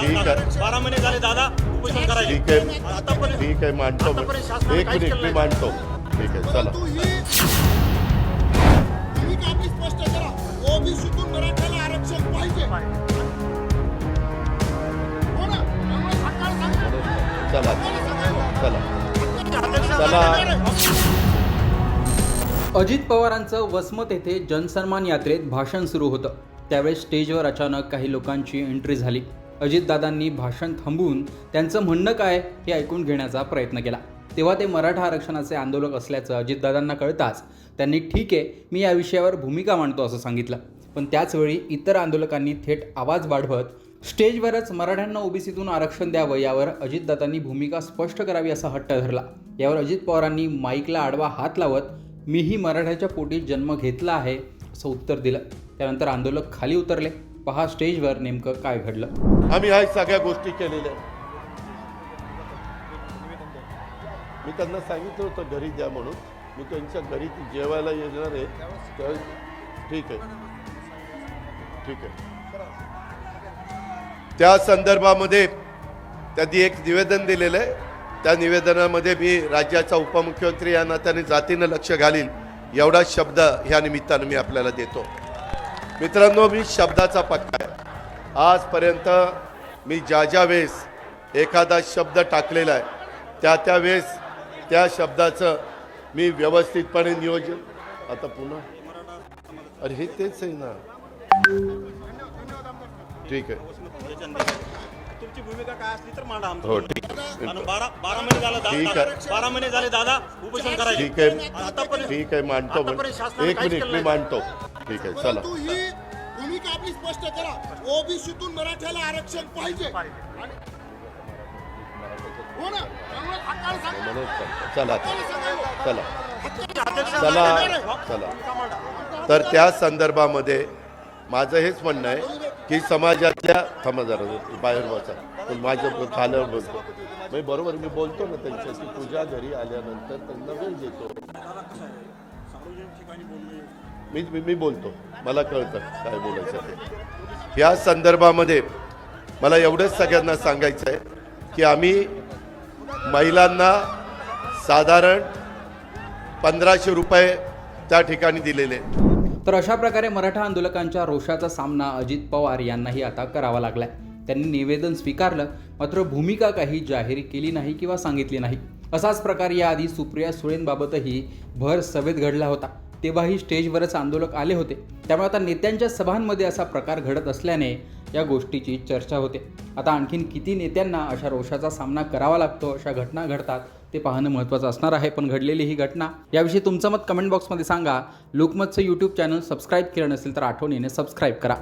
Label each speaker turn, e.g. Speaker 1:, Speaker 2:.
Speaker 1: ठीक आहे.
Speaker 2: बारा महिने झाले दादा उपोषण करायचे
Speaker 1: ठीक आहे.
Speaker 2: आतापर्यंत
Speaker 1: ठीक आहे मांडतो मी.
Speaker 2: आतापर्यंत शासनाने
Speaker 1: एक
Speaker 2: काहीच
Speaker 1: मिनिट
Speaker 2: केलं
Speaker 1: मी
Speaker 2: नाही.
Speaker 1: मांडतो. ठीक आहे चला.
Speaker 3: परंतु ही भूमिका आपली स्पष्ट करा. ओबीसीतून मराठ्याला आरक्षण पाहिजे. हो ना? त्यामुळे सरकार सांगतं.
Speaker 1: चला
Speaker 3: सरकारला सांगायला.
Speaker 1: चला. चला.
Speaker 4: अजित पवारांचं वसमत येथे जनसन्मान यात्रेत भाषण सुरू होतं. त्यावेळेस स्टेजवर अचानक काही लोकांची एंट्री झाली. अजितदादांनी भाषण थांबवून त्यांचं म्हणणं काय हे ऐकून घेण्याचा प्रयत्न केला. तेव्हा ते मराठा आरक्षणाचे आंदोलक असल्याचं अजितदादांना कळताच त्यांनी ठीक आहे मी या विषयावर भूमिका मांडतो असं सांगितलं. पण त्याचवेळी इतर आंदोलकांनी थेट आवाज वाढवत स्टेजवरच मराठ्यांना ओबीसीतून आरक्षण द्यावं यावर अजितदादांनी भूमिका स्पष्ट करावी असा हट्ट धरला. यावर अजित पवारांनी माईकला आडवा हात लावत मीही मराठ्याच्या पोटी जन्म घेतला आहे असं उत्तर दिलं. त्यानंतर आंदोलक खाली उतरले. पहा स्टेजवर नेमकं काय घडलं.
Speaker 1: आम्ही ह्या सगळ्या गोष्टी केलेल्या मी त्यांना सांगितलं होतं घरी द्या म्हणून. मी त्यांच्या घरी ती जेवायला येणार आहे. त्यावेळेस ठीक आहे. ठीक आहे. त्या संदर्भामध्ये त्यांनी एक निवेदन दिलेलं आहे. त्या निवेदनामध्ये मी राज्याचा उपमुख्यमंत्री या नात्याने जातीनं लक्ष घालील एवढा शब्द ह्या निमित्तानं मी आपल्याला देतो. मित्रांनो मी शब्दाचा पक्का आहे. आजपर्यंत मी ज्या ज्या वेळेस एखादा शब्द टाकलेला आहे त्या त्या वेळेस त्या शब्दाचं मी व्यवस्थितपणे नियोजन आता पुन्हा. अरे हे तेच आहे ना. ठीक आहे.
Speaker 2: तुमची भूमिका काय असली तर मांडा
Speaker 1: हो ठीक आहे.
Speaker 2: आणि बारा बारा महिने झाले दा-
Speaker 1: ठीक
Speaker 2: दा-
Speaker 1: आहे.
Speaker 2: बारा महिने झाले दादा उपोषण करायचे.
Speaker 1: ठीक आहे ठीक आहे मांडतो. मी.
Speaker 2: आतापर्यंत शासनाने
Speaker 1: एक
Speaker 2: काहीच
Speaker 1: मिनिट
Speaker 2: केलं
Speaker 1: मी
Speaker 2: नाही.
Speaker 1: मांडतो. ठीक आहे चला.
Speaker 3: परंतु ही ओबीसीतून मराठ्याला आरक्षण पाहिजे. हो ना
Speaker 1: चला. चला. चला. चला. तर त्या संदर्भामध्ये माझं हेच म्हणणं आहे की समाजातल्या थांबा जरा बाहेर बसा. पण माझं खाल्यावर बोलतो मी बरोबर मी बोलतो ना त्यांच्याशी. तुझ्या घरी आल्यानंतर त्यांना वेळ देतो. मी मी- मी बोलतो. मला कळतं काय बोलायचं ते. या संदर्भामध्ये मला एवढंच सगळ्यांना सांगायचं आहे की आम्ही महिलांना साधारण पंधराशे रुपये त्या ठिकाणी दिलेले. आहेत.
Speaker 4: तर अशा प्रकारे मराठा आंदोलकांच्या रोषाचा सामना अजित पवार यांनाही आता करावा लागलाय. त्यांनी निवेदन स्वीकारलं मात्र भूमिका काही जाहीर केली नाही किंवा सांगितली नाही. असाच प्रकार याआधी सुप्रिया सुळेंबाबतही भर सभेत घडला होता. तेव्हाही स्टेजवरच आंदोलक आले होते. त्यामुळे आता नेत्यांच्या सभांमध्ये असा प्रकार घडत असल्याने या गोष्टीची चर्चा होते. आता आणखीन किती नेत्यांना अशा रोषाचा सामना करावा लागतो अशा घटना घडतात ते पाहणं महत्त्वाचं असणार आहे. पण घडलेली ही घटना याविषयी तुमचं मत कमेंट बॉक्समध्ये सांगा. लोकमतचं यूट्यूब चॅनल सबस्क्राईब केलं नसेल तर आठवणीने सबस्क्राईब करा.